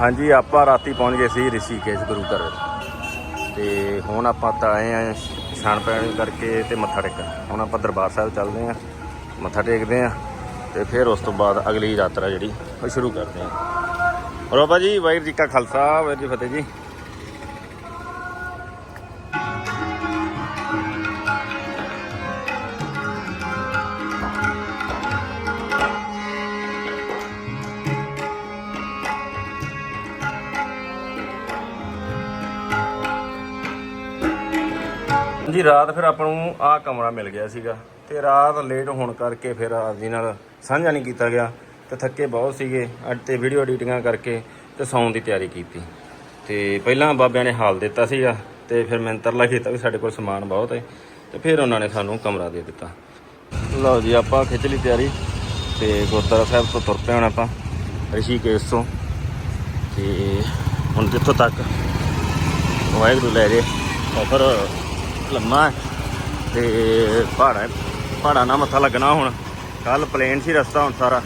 ਹਾਂਜੀ, ਆਪਾਂ ਰਾਤੀ ਪਹੁੰਚ ਗਏ ਸੀ ਰਿਸ਼ੀਕੇਸ਼ ਗੁਰੂ ਘਰ। ਤੇ ਹੁਣ ਆਪਾਂ ਤਾਂ ਆਏ ਆ ਇਸ਼ਨਾਨ ਪੈਣ ਕਰਕੇ ਤੇ ਮੱਥਾ ਟੇਕਣ। ਹੁਣ ਆਪਾਂ ਦਰਬਾਰ ਸਾਹਿਬ ਚੱਲਦੇ ਆ, ਮੱਥਾ ਟੇਕਦੇ ਆ ਤੇ ਫਿਰ ਉਸ ਤੋਂ ਬਾਅਦ ਅਗਲੀ ਯਾਤਰਾ ਜਿਹੜੀ ਉਹ ਸ਼ੁਰੂ ਕਰਦੇ ਆ। ਔਰ ਜੀ, ਵਾਹਿਗੁਰੂ ਜੀ ਕਾ ਖਾਲਸਾ, ਵਾਹਿਗੁਰੂ ਜੀ ਫਤਿਹ ਜੀ। ਜੀ, ਰਾਤ ਫਿਰ ਆਪਾਂ ਨੂੰ ਆਹ ਕਮਰਾ ਮਿਲ ਗਿਆ ਸੀਗਾ ਤੇ ਰਾਤ ਲੇਟ ਹੋਣ ਕਰਕੇ ਫਿਰ ਆਦੀ ਨਾਲ ਸਾਂਝਾ ਨਹੀਂ ਕੀਤਾ ਗਿਆ ਤੇ ਥੱਕੇ ਬਹੁਤ ਸੀਗੇ। ਅੱਜ ਤੇ ਵੀਡੀਓ ਐਡੀਟਿੰਗਾਂ ਕਰਕੇ ਤੇ ਸੌਣ ਦੀ ਤਿਆਰੀ ਕੀਤੀ। ਤੇ ਪਹਿਲਾਂ ਬਾਬਿਆਂ ਨੇ ਹਾਲ ਦਿੱਤਾ ਸੀਗਾ ਤੇ ਫਿਰ ਮੈਂ ਤਰਲਾ ਕੀਤਾ ਵੀ ਸਾਡੇ ਕੋਲ ਸਮਾਨ ਬਹੁਤ ਹੈ ਤੇ ਫਿਰ ਉਹਨਾਂ ਨੇ ਸਾਨੂੰ ਕਮਰਾ ਦੇ ਦਿੱਤਾ। ਲਓ ਜੀ, ਆਪਾਂ ਖਿੱਚ ਲਈ ਤਿਆਰੀ ਤੇ ਗੁਰਦੁਆਰਾ ਸਾਹਿਬ ਤੋਂ ਤੁਰ ਪਏ ਹੁਣ ਆਪਾਂ ਰਿਸ਼ੀਕੇਸ਼ ਤੋਂ। ਤੇ ਹੁਣ ਜਿੱਥੋਂ ਤੱਕ ਵਾਹਿਗੁਰੂ ਲੈ ਜੇ। ਸਫ਼ਰ ਲੰਮਾ ਹੈ। ਤੇ ਪਹਾੜਾਂ ਪਹਾੜਾਂ ਨਾਲ ਮੱਥਾ ਲੱਗਣਾ ਹੁਣ। ਕੱਲ ਪਲੇਨ ਸੀ ਰਸਤਾ ਹੁਣ ਸਾਰਾ।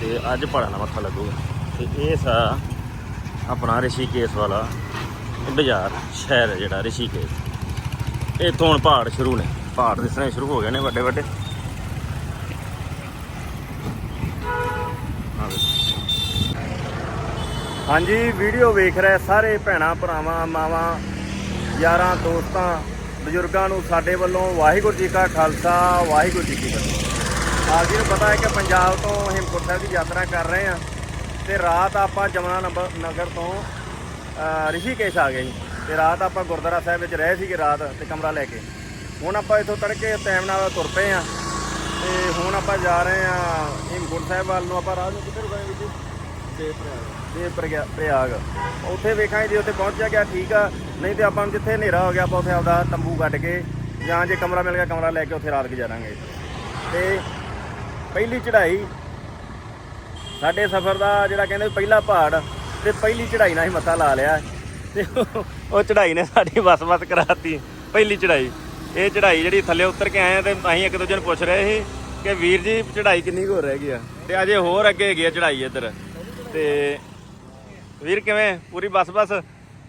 ਤੇ ਅੱਜ ਪਹਾੜਾਂ ਨਾਲ ਮੱਥਾ ਲੱਗੂਗਾ। ਤੇ ਇਹ ਸਾ ਆਪਣਾ ਰਿਸ਼ੀਕੇਸ਼ ਵਾਲਾ ਬਾਜ਼ਾਰ, ਸ਼ਹਿਰ ਹੈ ਜਿਹੜਾ ਰਿਸ਼ੀਕੇਸ਼। ਇੱਥੋਂ ਹੁਣ ਪਹਾੜ ਸ਼ੁਰੂ ਨੇ। ਪਹਾੜ ਦਿਸਣੇ ਸ਼ੁਰੂ ਹੋ ਗਏ ਨੇ ਵੱਡੇ ਵੱਡੇ। ਹਾਂਜੀ ਵੀਡੀਓ ਵੇਖ ਰਹੇ ਸਾਰੇ ਭੈਣਾਂ, ਭਰਾਵਾਂ, ਮਾਵਾਂ। ਯਾਰਾਂ, ਦੋਸਤਾਂ, ਬਜ਼ੁਰਗਾਂ ਨੂੰ ਸਾਡੇ ਵੱਲੋਂ ਵਾਹਿਗੁਰੂ ਜੀ ਕਾ ਖਾਲਸਾ, ਵਾਹਿਗੁਰੂ ਜੀ ਕੀ ਫਤਿਹ। ਆਪ ਜੀ ਨੂੰ ਪਤਾ ਹੈ ਕਿ ਪੰਜਾਬ ਤੋਂ ਹੇਮਕੁੰਟ ਸਾਹਿਬ ਦੀ ਯਾਤਰਾ ਕਰ ਰਹੇ ਹਾਂ ਤੇ ਰਾਤ ਆਪਾਂ ਜਮਨਾ ਨੰਬਰ ਨਗਰ ਤੋਂ ਰਿਸ਼ੀਕੇਸ਼ ਆ ਗਏ ਜੀ ਤੇ ਰਾਤ ਆਪਾਂ ਗੁਰਦੁਆਰਾ ਸਾਹਿਬ ਵਿੱਚ ਰਹੇ ਸੀਗੇ ਰਾਤ ਤੇ ਕਮਰਾ ਲੈ ਕੇ। ਹੁਣ ਆਪਾਂ ਇੱਥੋਂ ਤੜਕੇ ਟਾਈਮ ਨਾਲ ਤੁਰ ਪਏ ਆ ਤੇ ਹੁਣ ਆਪਾਂ ਜਾ ਰਹੇ ਆ ਹੇਮਕੁੰਟ ਸਾਹਿਬ ਵੱਲ ਨੂੰ। ਆਪਾਂ ਰਾਤ ਨੂੰ ਕਿੱਧਰ ਗਏ ਵਿੱਚ ਤੇ ਦੇ ਪ੍ਰਯਾਗ। ਉੱਥੇ ਵੇਖਾਂਗੇ ਜੇ ਉੱਥੇ ਪਹੁੰਚ ਗਿਆ ਠੀਕ ਆ। ਨਹੀਂ ਤੇ ਆਪਾਂ ਨੂੰ ਜਿੱਥੇ ਹਨੇਰਾ ਹੋ ਗਿਆ, ਆਪਾਂ ਉੱਥੇ ਆਪਦਾ ਤੰਬੂ ਕੱਢ ਕੇ ਜਾਂ ਜੇ ਕਮਰਾ ਮਿਲ ਗਿਆ, ਕਮਰਾ ਲੈ ਕੇ ਉੱਥੇ ਰਾਤ ਗੁਜ਼ਾਰਾਂਗੇ। ਤੇ ਪਹਿਲੀ ਚੜ੍ਹਾਈ, ਸਾਡੇ ਸਫ਼ਰ ਦਾ ਜਿਹੜਾ ਕਹਿੰਦੇ ਪਹਿਲਾ ਪਹਾੜ, ਤੇ ਪਹਿਲੀ ਚੜ੍ਹਾਈ ਨਾਲ ਹੀ ਮੱਥਾ ਲਾ ਲਿਆ। ਤੇ ਉਹ- ਚੜ੍ਹਾਈ ਨੇ ਸਾਡੀ ਵਸ-ਵਸ ਕਰਾਤੀ, ਪਹਿਲੀ ਚੜ੍ਹਾਈ। ਇਹ ਚੜ੍ਹਾਈ ਜਿਹੜੀ ਥੱਲੇ ਉਤਰ ਕੇ ਆਏ ਆ ਤੇ ਅਸੀਂ ਇੱਕ ਦੂਜੇ ਨੂੰ ਪੁੱਛ ਰਹੇ ਸੀ ਕਿ ਵੀਰ ਜੀ, ਚੜ੍ਹਾਈ ਕਿੰਨੀ ਕੁ ਹੋਰ ਰਹਿ ਗਈ ਆ? ਤੇ ਅਜੇ ਹੋਰ ਅੱਗੇ ਹੈਗੀ ਆ ਚੜ੍ਹਾਈ ਇੱਧਰ। ਤੇ ਵੀਰ ਕਿਵੇਂ? ਪੂਰੀ ਬਸ-ਬਸ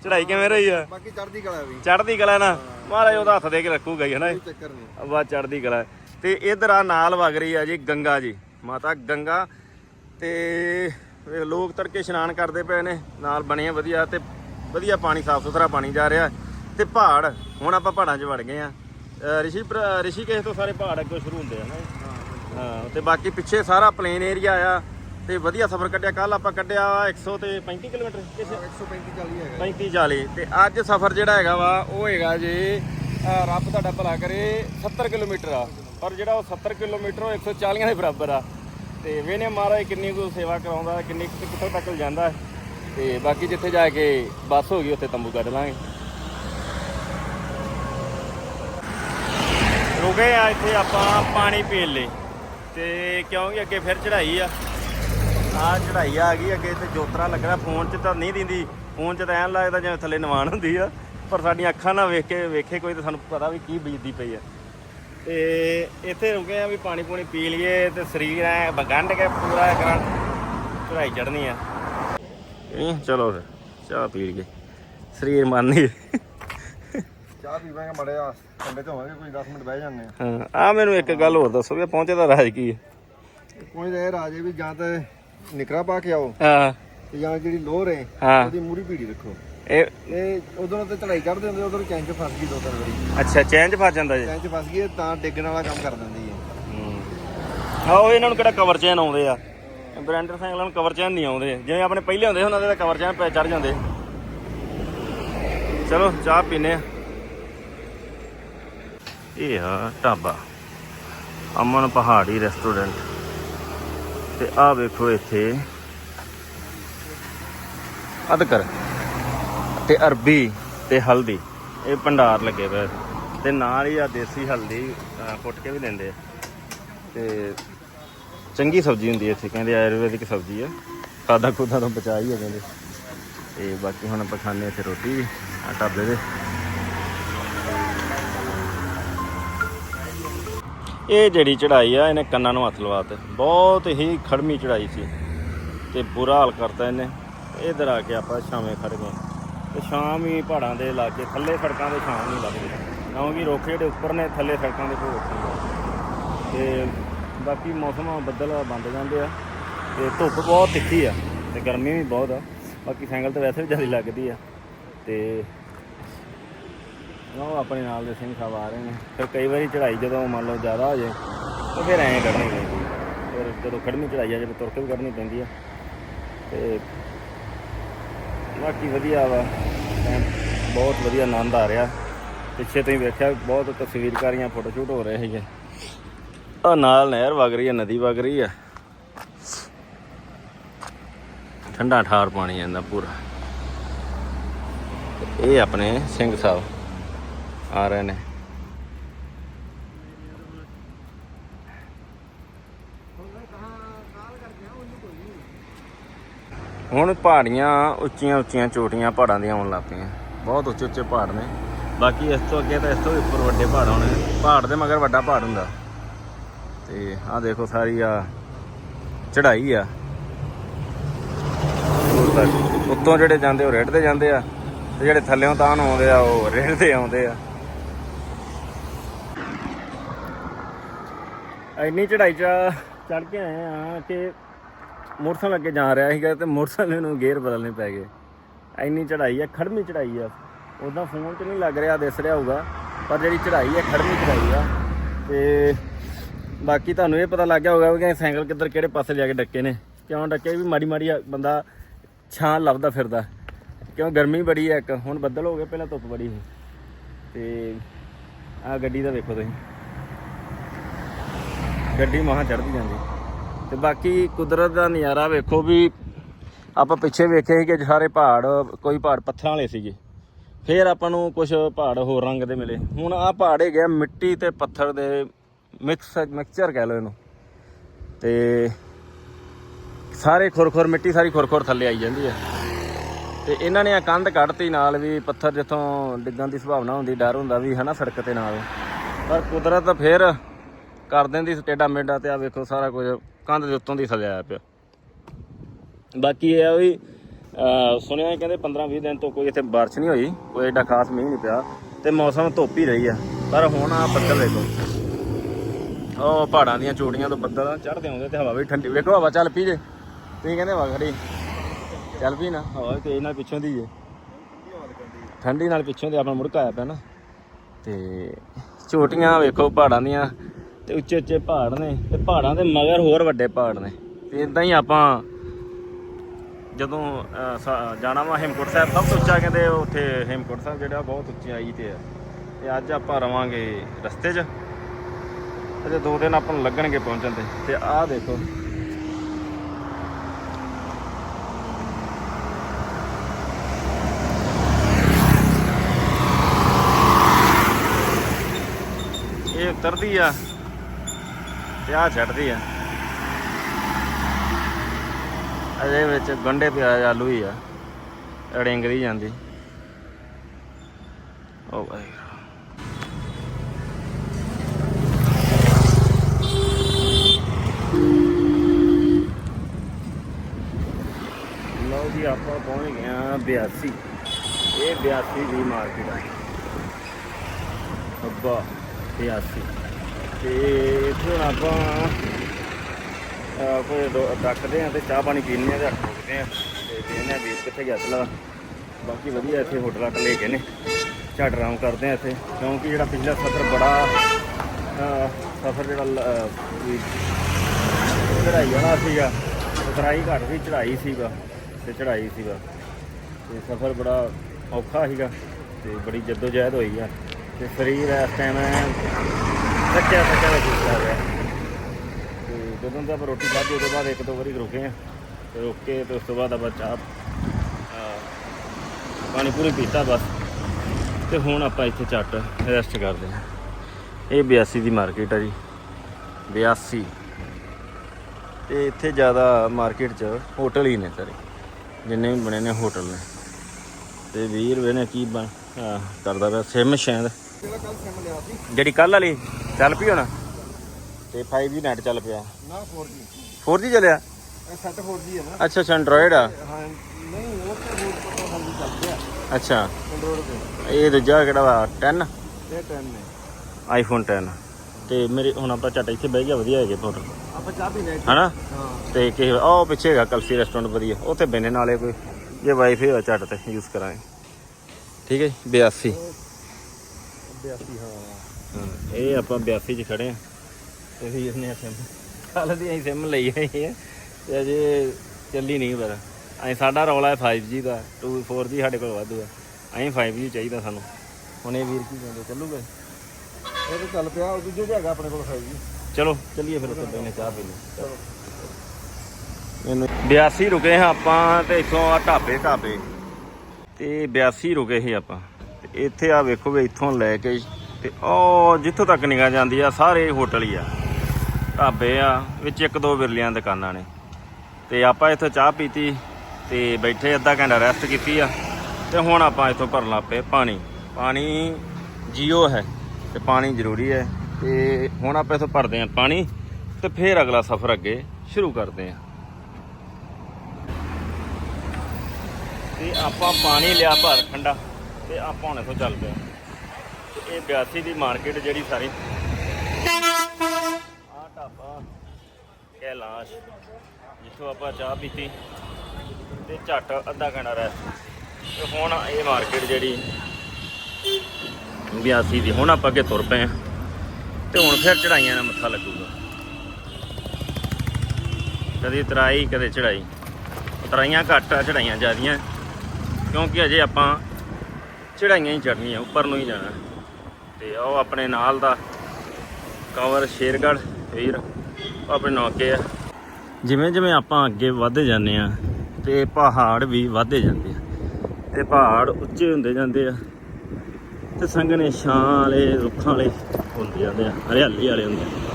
ਚੜ੍ਹਾਈ ਕਿਵੇਂ ਰਹੀ ਆ? ਬਾਕੀ ਚੜ੍ਹਦੀ ਕਲਾ ਵੀ। ਚੜ੍ਹਦੀ ਕਲਾ ਨਾ? ਮਹਾਰਾਜ ਉਹਦਾ ਹੱਥ ਦੇ ਕੇ ਰੱਖੂਗਾ ਹੀ ਹਨਾ ਚੱਕਰ ਨਹੀਂ। ਵਾ ਚੜ੍ਹਦੀ ਕਲਾ। ਤੇ ਇਧਰ ਆ ਨਾਲ ਵਗ ਰਹੀ ਆ ਜੀ ਗੰਗਾ ਜੀ ਮਾਤਾ ਗੰਗਾ। ਤੇ ਲੋਕ ਤੜਕੇ ਇਸ਼ਨਾਨ ਕਰਦੇ ਪਏ ਨੇ ਨਾਲ ਬਣੀਆਂ ਵਧੀਆ ਤੇ ਵਧੀਆ ਪਾਣੀ ਸਾਫ਼ ਸੁਥਰਾ ਪਾਣੀ ਜਾ ਰਿਹਾ। ਤੇ ਪਹਾੜ ਹੁਣ ਆਪਾਂ ਪਹਾੜਾਂ 'ਚ ਵੜ ਗਏ ਆ। ਰਿਸ਼ੀ ਰਿਸ਼ੀਕੇਸ਼ ਤੋਂ ਸਾਰੇ ਪਹਾੜ ਅੱਗੇ ਸ਼ੁਰੂ ਹੁੰਦੇ ਆ ਨਾ ਹਾਂ ਤੇ ਬਾਕੀ ਪਿੱਛੇ ਸਾਰਾ ਪਲੇਨ ਏਰੀਆ ਆ। ਤੇ ਵਧੀਆ ਸਫ਼ਰ ਕੱਢਿਆ। ਕੱਲ ਆਪਾਂ ਕੱਢਿਆ 100 ਤੇ 35 ਕਿਲੋਮੀਟਰ। ਕਿਸੇ 135 40 ਹੈਗਾ। 35 40 ਤੇ ਅੱਜ ਸਫ਼ਰ ਜਿਹੜਾ ਹੈਗਾ ਵਾ ਉਹ ਹੈਗਾ ਜੀ ਰੱਬ ਤੁਹਾਡਾ ਭਲਾ ਕਰੇ 70 ਕਿਲੋਮੀਟਰ ਆ। ਪਰ ਜਿਹੜਾ ਉਹ 70 ਕਿਲੋਮੀਟਰ ਉਹ 140 ਦੇ ਬਰਾਬਰ ਆ। ਤੇ ਵੇਨੇ ਮਹਾਰਾਜ ਕਿੰਨੀ ਕੁ ਸੇਵਾ ਕਰਾਉਂਦਾ ਕਿੰਨੀ ਕੁ ਕਿੱਥੋਂ ਤੱਕ ਜਾਂਦਾ। ਤੇ ਬਾਕੀ ਜਿੱਥੇ ਜਾ ਕੇ ਬੱਸ ਹੋ ਗਈ ਉੱਥੇ ਤੰਬੂ ਕੱਢ ਲਾਂਗੇ। ਰੁਕੇ ਆ ਇੱਥੇ ਆਪਾਂ ਪਾਣੀ ਪੀਣ ਲਈ। ਤੇ ਕਿਉਂਕਿ ਅੱਗੇ ਫਿਰ ਚੜ੍ਹਾਈ ਆ। ਆ ਚੜਾਈ ਆ ਗਈ ਅੱਗੇ ਤੇ ਜੋਤਰਾ ਲੱਗਣਾ ਫੋਨ 'ਚ ਤਾਂ ਨਹੀਂ ਦਿੰਦੀ ਫੋਨ 'ਚ ਤਾਂ ਐਂ ਲੱਗਦਾ ਜਿਵੇਂ ਥੱਲੇ ਨਿਵਾਣ ਹੁੰਦੀ ਆ ਪਰ ਸਾਡੀਆਂ ਅੱਖਾਂ ਨਾਲ ਵੇਖ ਕੇ ਵੇਖੇ ਕੋਈ ਤਾਂ ਸਾਨੂੰ ਪਤਾ ਵੀ ਕੀ ਬੀਤਦੀ ਪਈ ਆ। ਤੇ ਇੱਥੇ ਰੁਕੇ ਆ ਵੀ ਪਾਣੀ ਪੂਣੀ ਪੀ ਲਈਏ ਤੇ ਸਰੀਰ ਐ ਬਗੰਡ ਕੇ ਪੂਰਾ ਕਰਾਂ ਚੜਾਈ ਚੜਨੀ ਆ। ਇਹ ਚਲੋ ਫਿਰ ਚਾਹ ਪੀ ਲਈਏ। ਸਰੀਰ ਮੰਨੀ ਚਾਹ ਪੀਵਾਂਗੇ ਮੜਿਆ ਕੰਡੇ ਤੇ ਹੋਵਾਂਗੇ ਕੋਈ 10 ਮਿੰਟ ਬਹਿ ਜਾਂਦੇ ਆ। ਹਾਂ ਆ ਮੈਨੂੰ ਇੱਕ ਗੱਲ ਹੋਰ ਦੱਸੋ ਵੀ ਇਹ ਪਹੁੰਚੇ ਦਾ ਰਾਜ ਕੀ ਹੈ ਕੋਈ ਦੇ ਰਾਜੇ ਵੀ ਜਾਂ ਤੇ ਨਿਕਰਾ ਪਾ ਕੇ ਆਓ ਹਾਂ। ਤੇ ਜਾਂ ਜਿਹੜੀ ਲੋਰ ਹੈ ਹਾਂ। ਉਹਦੀ ਮੂਰੀ ਭੀੜੀ ਰੱਖੋ। ਇਹ ਇਹ ਉਦੋਂ ਤੇ ਚੜਾਈ ਕਰਦੇ ਹੁੰਦੇ ਉਦੋਂ ਚੈਂਚ ਫਸ ਗਈ ਦੋ ਤਿੰਨ ਵਾਰੀ। ਅੱਛਾ ਚੇਂਜ ਫਸ ਜਾਂਦਾ ਜੀ? ਚੈਂਚ ਫਸ ਗਈ ਤਾਂ ਡਿੱਗਣ ਵਾਲਾ ਕੰਮ ਕਰ ਦਿੰਦੀ ਹੈ। ਹੂੰ। ਆਓ ਇਹਨਾਂ ਨੂੰ ਕਿਹੜਾ ਕਵਰ ਚੈਨ ਆਉਂਦੇ ਆ? ਬ੍ਰੈਂਡਰ ਸਾਈਕਲਾਂ ਨੂੰ ਕਵਰ ਚੈਨ ਨਹੀਂ ਆਉਂਦੇ। ਜਿਵੇਂ ਆਪਣੇ ਪਹਿਲੇ ਹੁੰਦੇ ਸੀ, ਉਹਨਾਂ ਦੇ ਤਾਂ ਕਵਰ ਚੈਨ ਪੈ ਚੜ ਜਾਂਦੇ। ਚਲੋ ਚਾਹ ਪੀਨੇ ਆ ਇਹ ਆ ਢਾਬਾ। ਅਮਨ ਪਹਾੜੀ ਰੈਸਟੋਰੈਂਟ ਤੇ ਆ ਵੇਖੋ ਇੱਥੇ। ਅਦਕਰ ਤੇ ਅਰਬੀ ਤੇ ਹਲਦੀ। ਇਹ ਭੰਡਾਰ ਲੱਗੇ ਪਏ ਤੇ ਨਾਲ ਹੀ ਆ ਦੇਸੀ ਹਲਦੀ ਕੁੱਟ ਕੇ ਵੀ ਦਿੰਦੇ ਆ। ਤੇ ਚੰਗੀ ਸਬਜ਼ੀ ਹੁੰਦੀ ਇੱਥੇ, ਕਹਿੰਦੇ ਆਯੁਰਵੈਦਿਕ ਸਬਜ਼ੀ ਆ। ਖਾਦਾ ਖੁਦਾ ਤੋਂ ਬਚਾ ਹੀ ਹੈ ਕਹਿੰਦੇ। ਤੇ ਬਾਕੀ ਹੁਣ ਆਪਾਂ ਖਾਣੇ ਇੱਥੇ ਰੋਟੀ ਵੀ ਆ ਢਾਬੇ ਦੇ। ਇਹ ਜਿਹੜੀ ਚੜਾਈ ਆ, ਇਹਨੇ ਕੰਨਾਂ ਨੂੰ ਹੱਥ ਲਵਾਤੇ ਬਹੁਤ ਹੀ ਖੜਮੀ ਚੜਾਈ ਸੀ ਤੇ ਬੁਰਾ ਹਾਲ ਕਰਤਾ ਇਹਨੇ। ਇਧਰ ਆ ਕੇ ਆਪਾਂ ਛਾਵੇਂ ਖੜ ਗਏ। ਤੇ ਸ਼ਾਮ ਹੀ ਪਹਾੜਾਂ ਦੇ ਲਾਗੇ, ਥੱਲੇ ਸੜਕਾਂ ਦੇ ਸ਼ਾਮ ਨਹੀਂ ਲੱਗਦੀ ਕਿਉਂਕਿ ਰੁੱਖ ਜਿਹੜੇ ਉੱਪਰ ਨੇ, ਥੱਲੇ ਸੜਕਾਂ ਦੇ ਭੋਗ ਤੇ ਬਾਕੀ ਮੌਸਮ ਬੱਦਲ ਬੰਦ ਜਾਂਦੇ ਆ। ਤੇ ਧੁੱਪ ਬਹੁਤ ਤਿੱਖੀ ਆ ਤੇ ਗਰਮੀ ਵੀ ਬਹੁਤ ਆ। ਬਾਕੀ ਸਾਈਕਲ ਤੇ ਵੈਸੇ ਵੀ ਜ਼ਿਆਦਾ ਲੱਗਦੀ ਆ। ਤੇ ਉਹ ਆਪਣੇ ਨਾਲ ਦੇ ਸਿੰਘ ਸਾਹਿਬ ਆ ਰਹੇ ਨੇ। ਫਿਰ ਕਈ ਵਾਰੀ ਚੜਾਈ ਜਦੋਂ ਮੰਨ ਲਓ ਜ਼ਿਆਦਾ ਹੋ ਜੇ ਤਾਂ ਫਿਰ ਐਂ ਕੱਢਣੀ ਪੈਂਦੀ ਫਿਰ ਜਦੋਂ ਖੜਵੀਂ ਚੜਾਈ ਆ, ਜਦੋਂ ਤੁਰ ਕੇ ਵੀ ਕੱਢਣੀ ਪੈਂਦੀ ਆ। ਤੇ ਬਾਕੀ ਵਧੀਆ ਵਾ। ਬਹੁਤ ਵਧੀਆ ਆਨੰਦ ਆ ਰਿਹਾ। ਪਿੱਛੇ ਤੁਸੀਂ ਵੇਖਿਆ, ਬਹੁਤ ਤਸਵੀਰਕਾਰੀਆਂ ਫੋਟੋ ਸ਼ੂਟ ਹੋ ਰਹੇ ਸੀਗੇ। ਆ ਨਾਲ ਨਹਿਰ ਵਗ ਰਹੀ ਹੈ ਨਦੀ ਵਗ ਰਹੀ ਹੈ ਠੰਡਾ ਠਾਰ ਪਾਣੀ ਜਾਂਦਾ ਪੂਰਾ। ਇਹ ਆਪਣੇ ਸਿੰਘ ਸਾਹਿਬ। ਆ ਰਹੇ ਨੇ। ਹੁਣ ਪਹਾੜੀਆਂ ਉੱਚੀਆਂ ਉੱਚੀਆਂ ਚੋਟੀਆਂ ਪਹਾੜਾਂ ਦੀਆਂ ਆਉਣ ਲੱਗ ਪਈਆਂ। ਬਹੁਤ ਉੱਚੇ ਉੱਚੇ ਪਹਾੜ ਨੇ। ਬਾਕੀ ਇਸ ਤੋਂ ਅੱਗੇ ਤਾਂ ਇਸ ਤੋਂ ਉੱਪਰ ਵੱਡੇ ਪਹਾੜ ਆਉਣੇ ਪਹਾੜ ਦੇ ਮਗਰ ਵੱਡਾ ਪਹਾੜ ਹੁੰਦਾ। ਤੇ ਆਹ ਦੇਖੋ ਸਾਰੀ ਆ ਚੜ੍ਹਾਈ ਆ। ਉੱਤੋਂ ਜਿਹੜੇ ਜਾਂਦੇ ਉਹ ਰੇੜਦੇ ਜਾਂਦੇ ਆ। ਤੇ ਜਿਹੜੇ ਥੱਲੇੋਂ ਤਾਂ ਨੂੰ ਆਉਂਦੇ ਆ, ਉਹ ਰੇੜਦੇ ਆਉਂਦੇ ਆ। ਇੰਨੀ ਚੜ੍ਹਾਈ ਚ ਚੜ ਕੇ ਆਏ ਆ ਕਿ ਮੋਟਰਸਾਈਕਲ ਅੱਗੇ ਜਾ ਰਿਹਾ ਸੀਗਾ ਤੇ ਮੋਟਰਸਾਈਕਲ ਨੂੰ ਗੇਅਰ ਬਦਲਨੇ ਪੈ ਗਏ। ਇੰਨੀ ਚੜ੍ਹਾਈ ਆ ਖੜਮੀ ਚੜ੍ਹਾਈ ਆ। ਉਦਾਂ ਫੋਨ 'ਚ ਨਹੀਂ ਲੱਗ ਰਿਹਾ, ਦਿਸ ਰਿਹਾ ਹੋਊਗਾ, ਪਰ ਜਿਹੜੀ ਚੜ੍ਹਾਈ ਆ ਖੜਮੀ ਚੜ੍ਹਾਈ ਆ। ਤੇ ਬਾਕੀ ਤੁਹਾਨੂੰ ਇਹ ਪਤਾ ਲੱਗ ਗਿਆ ਹੋਊਗਾ ਕਿ ਸਾਈਕਲ ਕਿੱਧਰ ਕਿਹੜੇ ਪਾਸੇ ਲਿਆ ਕੇ ਡੱਕੇ ਨੇ। ਕਿਉਂ ਡੱਕੇ? ਵੀ ਮਾੜੀ ਮਾੜੀ ਆ, ਬੰਦਾ ਛਾਂ ਲੱਭਦਾ ਫਿਰਦਾ। ਕਿਉਂ? ਗਰਮੀ ਬੜੀ ਹੈ ਇੱਕ, ਹੁਣ ਬੱਦਲ ਹੋ ਗਏ, ਪਹਿਲਾਂ ਧੁੱਪ ਬੜੀ ਸੀ। ਤੇ ਆ ਗੱਡੀ ਦਾ ਵੇਖੋ ਤੁਸੀਂ। ਗੱਡੀ ਮਹਾ ਚੜਦੀ ਜਾਂਦੀ। ਤੇ ਬਾਕੀ ਕੁਦਰਤ ਦਾ ਨਜ਼ਾਰਾ ਵੇਖੋ ਵੀ ਆਪਾਂ ਪਿੱਛੇ ਵੇਖੇ ਸੀ ਕਿ ਸਾਰੇ ਪਹਾੜ, ਕੋਈ ਪਹਾੜ ਪੱਥਰਾਂ ਵਾਲੇ ਸੀਗੇ। ਫਿਰ ਆਪਾਂ ਨੂੰ ਕੁਝ ਪਹਾੜ ਹੋਰ ਰੰਗ ਦੇ ਮਿਲੇ। ਹੁਣ ਆਹ ਪਹਾੜ ਹੈਗੇ ਆ ਮਿੱਟੀ ਤੇ ਪੱਥਰ ਦੇ ਮਿਕਸ, ਮਿਕਸਚਰ ਕਹਿ ਲਓ ਇਹਨੂੰ। ਤੇ ਸਾਰੇ ਖੁਰਖੁਰ, ਮਿੱਟੀ ਸਾਰੀ ਖੁਰਖੁਰ ਥੱਲੇ ਆਈ ਜਾਂਦੀ ਹੈ ਤੇ ਇਹਨਾਂ ਨੇ ਆ ਕੰਧ ਕੱਢਤੀ ਨਾਲ ਵੀ ਪੱਥਰ ਜਿੱਥੋਂ ਡਿੱਗਣ ਦੀ ਸੰਭਾਵਨਾ ਹੁੰਦੀ, ਡਰ ਹੁੰਦਾ ਵੀ ਹਨਾ ਸੜਕ ਤੇ ਨਾਲ ਪਰ ਕੁਦਰਤ ਫਿਰ ਕਰ ਦਿੰਦੀ ਟੇਡਾ ਮੇਡਾ ਤੇ ਆ ਵੇਖੋ ਸਾਰਾ ਕੁਝ, ਕੰਧ ਦੇ ਉੱਤੋਂ ਦੀ ਸਜਾਇਆ ਪਿਆ। ਬਾਕੀ ਇਹ ਆ ਵੀ ਸੁਣਿਆ ਕਹਿੰਦੇ 15 20 ਦਿਨ ਤੋਂ ਕੋਈ ਇੱਥੇ ਬਾਰਿਸ਼ ਨਹੀਂ ਹੋਈ, ਕੋਈ ਏਡਾ ਖਾਸ ਮੀਂਹ ਨਹੀਂ ਪਿਆ ਤੇ ਮੌਸਮ ਧੁੱਪ ਹੀ ਰਹੀ ਆ। ਪਰ ਹੁਣ ਆ ਬੱਦਲ ਵੇਖੋ। ਉਹ ਪਹਾੜਾਂ ਦੀਆਂ ਚੋਟੀਆਂ ਤੋਂ ਬੱਦਲ ਚੜ੍ਹਦੇ ਆਉਂਦੇ ਤੇ ਹਵਾ ਵੀ ਠੰਡੀ, ਵੇਖੋ ਹਵਾ ਚੱਲ ਪਈ ਜੇ। ਤੁਸੀਂ ਕਹਿੰਦੇ ਹਵਾ ਖੜੀ। ਚੱਲ ਪਈ ਨਾ, ਹਵਾ ਵੀ ਤੇਜ਼ ਨਾਲ ਪਿੱਛੋਂ ਦੀ ਜੇ ਠੰਡੀ ਨਾਲ ਪਿੱਛੋਂ ਦੇ ਆਪਣਾ ਮੁੜਕਾ ਆਇਆ ਪਿਆ ਨਾ। ਤੇ ਚੋਟੀਆਂ ਵੇਖੋ ਪਹਾੜਾਂ ਦੀਆਂ। ਤੇ ਉੱਚੇ ਉੱਚੇ ਪਹਾੜ ਨੇ ਤੇ ਪਹਾੜਾਂ ਦੇ ਮਗਰ ਹੋਰ ਵੱਡੇ ਪਹਾੜ ਨੇ। ਤੇ ਇਦਾਂ ਹੀ ਆਪਾਂ ਜਦੋਂ ਜਾਣਾ ਵਾ ਹੇਮਕੋਟ ਸਾਹਿਬ, ਸਭ ਤੋਂ ਉੱਚਾ ਕਹਿੰਦੇ ਉੱਥੇ ਹੇਮਕੋਟ ਸਾਹਿਬ, ਜਿਹੜਾ ਬਹੁਤ ਉੱਚਾਈ ਤੇ ਆ ਤੇ ਅੱਜ ਆਪਾਂ ਰਵਾਂਗੇ ਰਸਤੇ 'ਚ। ਅਜੇ ਦੋ ਦਿਨ ਆਪਾਂ ਨੂੰ ਲੱਗਣਗੇ ਪਹੁੰਚਣ ਤੇ। ਤੇ ਆਹ ਦੇਖੋ। ਇਹ ਉਤਰਦੀ ਆ। ਤੇ ਆ ਛੱਡਦੀ ਆ। ਇਹਦੇ ਵਿੱਚ ਗੰਡੇ ਪਿਆਜ਼, ਆਲੂ ਹੀ ਆ। ਅੜਿੰਗਦੀ ਜਾਂਦੀ। ਓ ਭਾਈ ਲਓ ਜੀ, ਆਪਾਂ ਪਹੁੰਚ ਗਏ ਆ 82 ਇਹ 82 ਦੀ ਮਾਰਕੀਟ ਆ। ਅੱਬਾ 82 ਤੇ ਇੱਥੇ ਹੁਣ ਆਪਾਂ ਕੋਈ ਦੋ- ਡੱਕਦੇ ਆ ਤੇ ਚਾਹ ਪਾਣੀ ਪੀਂਦੇ ਆ ਤੇ ਅੱਠ ਰੁਕਦੇ ਆ ਤੇ ਦੇਖਦੇ ਆ ਵੀਰ ਕਿੱਥੇ ਗਿਆ ਚਲਾ ਬਾਕੀ ਵਧੀਆ ਇੱਥੇ ਹੋਟਲ ਆਟ ਲੈ ਕੇ ਨੇ। ਝਟ ਆਰਾਮ ਕਰਦੇ ਆ ਇੱਥੇ, ਕਿਉਂਕਿ ਜਿਹੜਾ ਪਿਛਲਾ ਸਫ਼ਰ ਬੜਾ ਸਫ਼ਰ ਜਿਹੜਾ ਲ- ਚੜਾਈ ਵਾਲਾ ਸੀਗਾ, ਉਤਰਾਈ ਘੱਟ ਸੀ ਚੜਾਈ ਸੀਗਾ ਤੇ ਚੜਾਈ ਸੀਗਾ। ਤੇ ਸਫ਼ਰ ਬੜਾ ਔਖਾ ਸੀਗਾ ਤੇ ਬੜੀ ਜਦੋਜਹਿਦ ਹੋਈ ਆ। ਤੇ ਸਰੀਰ ਇਸ ਟਾਈਮ ਥੱਕਿਆ ਥੱਕਿਆ ਮਹਿਸੂਸ ਕਰ ਰਿਹਾ। ਤੇ ਜਦੋਂ ਦਾ ਆਪਾਂ ਰੋਟੀ ਖਾਧੀ, ਉਹਦੇ ਬਾਅਦ ਇੱਕ ਦੋ ਵਾਰੀ ਰੁਕੇ ਆ। ਤੇ ਰੁਕ ਕੇ ਤੇ ਉਸ ਤੋਂ ਬਾਅਦ ਆਪਾਂ ਚਾਹ ਪਾਣੀ ਪੂਰੀ ਪੀਤਾ ਬਸ। ਤੇ ਹੁਣ ਆਪਾਂ ਇੱਥੇ ਚੱਟ ਰੈਸਟ ਕਰਦੇ ਹਾਂ ਇਹ 82 ਦੀ ਮਾਰਕੀਟ ਆ ਜੀ। 82 ਤੇ ਇੱਥੇ ਜ਼ਿਆਦਾ ਮਾਰਕੀਟ 'ਚ ਹੋਟਲ ਹੀ ਨੇ ਸਾਰੇ। ਜਿੰਨੇ ਵੀ ਬਣੇ ਨੇ ਹੋਟਲ ਨੇ। ਤੇ ਵੀਰ ਰੁਪਏ ਨੇ ਕੀ ਬਣ ਕਰਦਾ ਪਿਆ। ਸਿਮ ਸ਼ਾਇਦ ਜਿਹੜਾ ਕੱਲ ਸਿਮ ਲਿਆ ਸੀ ਜਿਹੜੀ ਕੱਲ ਵਾਲੀ ਚੱਲ ਪਈ ਹੁਣ? ਤੇ 5G ਨੈਟ ਚੱਲ ਪਿਆ। ਨਾ 4G 4G ਚੱਲਿਆ? ਇਹ ਸੈੱਟ 4G ਹੈ ਨਾ। ਅੱਛਾ ਅੱਛਾ ਐਂਡਰੋਇਡ ਆ। ਹਾਂ ਨਹੀਂ ਉਹ ਤੇ ਹੋਰ ਪਤਾ ਸਾਨੂੰ ਚੱਲ ਗਿਆ। ਅੱਛਾ। ਕੰਟਰੋਲ ਤੇ। ਇਹ ਦੂਜਾ ਕਿਹੜਾ ਵਾ? 10 ਇਹ ਟਾਈਮ ਨੇ। ਆਈਫੋਨ 10 ਤੇ ਮੇਰੇ ਹੁਣ ਆਪਾਂ ਝਟ ਇੱਥੇ ਬਹਿ ਗਿਆ ਵਧੀਆ ਹੈਗੇ ਫੋਟੋ ਆਪਾਂ ਚਾਹ ਪੀਣੇ ਹਨਾ? ਹਾਂ। ਤੇ ਕਿ ਉਹ ਪਿੱਛੇ ਹੈਗਾ ਕਲਸੀ ਰੈਸਟੋਰੈਂਟ ਵਧੀਆ। ਉੱਥੇ ਬੈਨੇ ਨਾਲੇ ਕੋਈ। ਜੇ ਵਾਈਫਾਈ ਹੋਇਆ ਝਟ ਤੇ ਯੂਜ਼ ਕਰਾਂਗੇ। ਠੀਕ ਹੈ ਜੀ 82 82 ਹਾਂ। ਹਾਂ, ਇਹ ਆਪਾਂ 82 ਚ ਖੜੇ ਆ। ਤੇ ਵੀਰ ਨੇ ਸਿਮ ਕੱਲ ਦੀ ਅਸੀਂ ਸਿਮ ਲਈ ਹੈ ਤੇ ਅਜੇ ਚੱਲੀ ਨਹੀਂ ਪਰ ਅਸੀਂ ਸਾਡਾ ਰੌਲਾ ਹੈ 5G ਦਾ 2 4G ਸਾਡੇ ਕੋਲ ਵਾਧੂ ਆ। ਅਸੀਂ 5G ਚਾਹੀਦਾ ਸਾਨੂੰ। ਹੁਣ ਇਹ ਵੀਰ ਕੀ ਕਹਿੰਦੇ ਚੱਲੂਗਾ? ਇਹ ਤਾਂ ਚੱਲ ਪਿਆ ਉਹ ਦੂਜੇ ਹੈਗਾ ਆਪਣੇ ਕੋਲ ਖਾਈ ਜੀ ਚਲੋ ਚੱਲੀਏ ਫਿਰ ਉੱਥੇ ਬੈਨੇ ਚਾਹ ਪੀ ਲਈ ਮੈਨੂੰ 82 ਰੁਕੇ ਹਾਂ ਆਪਾਂ ਤੇ ਇੱਥੋਂ ਆ ਢਾਬੇ ਢਾਬੇ। ਤੇ 82 ਰੁਕੇ ਸੀ ਆਪਾਂ। ਤੇ ਇੱਥੇ ਆ ਵੇਖੋ ਵੀ ਇੱਥੋਂ ਲੈ ਕੇ ਤੇ ਉਹ ਜਿੱਥੋਂ ਤੱਕ ਨਿਗਾਹ ਜਾਂਦੀ ਆ, ਸਾਰੇ ਹੋਟਲ ਹੀ ਆ। ਢਾਬੇ ਆ, ਵਿੱਚ ਇੱਕ ਦੋ ਬਿਰਲੀਆਂ ਦੁਕਾਨਾਂ ਨੇ। ਤੇ ਆਪਾਂ ਇੱਥੇ ਚਾਹ ਪੀਤੀ ਤੇ ਬੈਠੇ ਅੱਧਾ ਘੰਟਾ ਰੈਸਟ ਕੀਤੀ ਆ। ਤੇ ਹੁਣ ਆਪਾਂ ਇੱਥੋਂ ਭਰਨ ਲੱਗ ਪਏ ਪਾਣੀ। ਪਾਣੀ ਜੀਓ ਹੈ ਤੇ ਪਾਣੀ ਜ਼ਰੂਰੀ ਹੈ। ਤੇ ਹੁਣ ਆਪਾਂ ਇੱਥੋਂ ਭਰਦੇ ਆਂ ਪਾਣੀ ਤੇ ਫਿਰ ਅਗਲਾ ਸਫ਼ਰ ਅੱਗੇ ਸ਼ੁਰੂ ਕਰਦੇ ਆਂ ਤੇ ਆਪਾਂ ਪਾਣੀ ਲਿਆ ਭਰ ਠੰਡਾ ਤੇ ਆਪਾਂ ਹੁਣ ਇੱਥੋਂ ਚੱਲ ਪਏ ਤੇ ਇਹ 82 ਦੀ ਮਾਰਕੀਟ ਜਿਹੜੀ ਸਾਰੀ। ਆ ਢਾਬਾ, ਕੈਲਾਸ਼, ਜਿੱਥੋਂ ਆਪਾਂ ਚਾਹ ਪੀਤੀ ਤੇ ਝੱਟ ਅੱਧਾ ਘੰਟਾ ਰੈਸਟ ਤੇ ਹੁਣ ਇਹ ਮਾਰਕੀਟ ਜਿਹੜੀ 82 ਦੀ, ਹੁਣ ਆਪਾਂ ਅੱਗੇ ਤੁਰ ਪਏ ਆ ਤੇ ਹੁਣ ਫਿਰ ਚੜਾਈਆਂ ਦਾ ਮੱਥਾ ਲੱਗੂਗਾ। ਕਦੀ ਤਰਾਈ, ਕਦੇ ਚੜਾਈ ਤਰਾਈਆਂ ਘੱਟ ਆ ਚੜਾਈਆਂ ਜ਼ਿਆਦੀਆਂ। ਕਿਉਂਕਿ ਅਜੇ ਆਪਾਂ ਚੜਾਈਆਂ ਹੀ ਚੜਨੀਆਂ ਉੱਪਰ ਨੂੰ ਹੀ ਜਾਣਾ। ਤੇ ਉਹ ਆਪਣੇ ਨਾਲ ਦਾ ਕਵਰ ਸ਼ੇਰਗੜ ਵੀਰ ਆਪਣੇ ਨੌਕੇ ਆ। ਜਿਵੇਂ ਜਿਵੇਂ ਆਪਾਂ ਅੱਗੇ ਵਧਦੇ ਜਾਂਦੇ ਆ ਤੇ ਪਹਾੜ ਵੀ ਵਧਦੇ ਜਾਂਦੇ ਆ। ਤੇ ਪਹਾੜ ਉੱਚੇ ਹੁੰਦੇ ਜਾਂਦੇ ਆ, ਤੇ ਸੰਘਣੇ ਛਾਂ ਵਾਲੇ ਰੁੱਖਾਂ ਵਾਲੇ ਹੁੰਦੇ ਜਾਂਦੇ ਆ, ਹਰਿਆਲੀ ਵਾਲੇ ਹੁੰਦੇ ਆ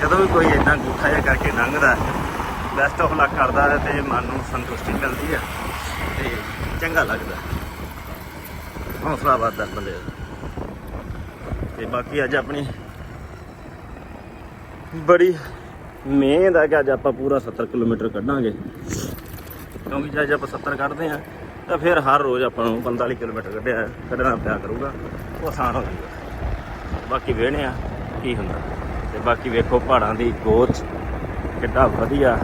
ਜਦੋਂ ਵੀ ਕੋਈ ਇਦਾਂ ਗੁੱਠਾ ਜਿਹਾ ਕਰਕੇ ਲੰਘਦਾ ਬੈਸਟ ਆਫ ਲੱਕ ਕਰਦਾ ਹੈ ਤੇ ਮਨ ਨੂੰ ਸੰਤੁਸ਼ਟੀ ਮਿਲਦੀ ਹੈ। ਤੇ ਚੰਗਾ ਲੱਗਦਾ ਹੌਸਲਾ ਵੱਧਦਾ ਬੰਦੇ ਦਾ। ਤੇ ਬਾਕੀ ਅੱਜ ਆਪਣੀ ਬੜੀ ਮਿਹਨਤ ਹੈ ਕਿ ਅੱਜ ਆਪਾਂ ਪੂਰਾ 70 ਕਿਲੋਮੀਟਰ ਕੱਢਾਂਗੇ। ਕਿਉਂਕਿ ਜੇ ਅੱਜ ਆਪਾਂ 70 ਕੱਢਦੇ ਆ ਤਾਂ ਫਿਰ ਹਰ ਰੋਜ਼ ਆਪਾਂ ਨੂੰ 45 ਕਿਲੋਮੀਟਰ ਕੱਢਿਆ ਕੱਢਣਾ ਪਿਆ ਕਰੂਗਾ। ਉਹ ਆਸਾਨ ਹੋ ਜਾਊਗਾ। ਬਾਕੀ ਵੇਹਣੇ ਆ ਕੀ ਹੁੰਦਾ। ਤੇ ਬਾਕੀ ਵੇਖੋ ਪਹਾੜਾਂ ਦੀ ਗੋਚ ਕਿੱਡਾ ਵਧੀਆ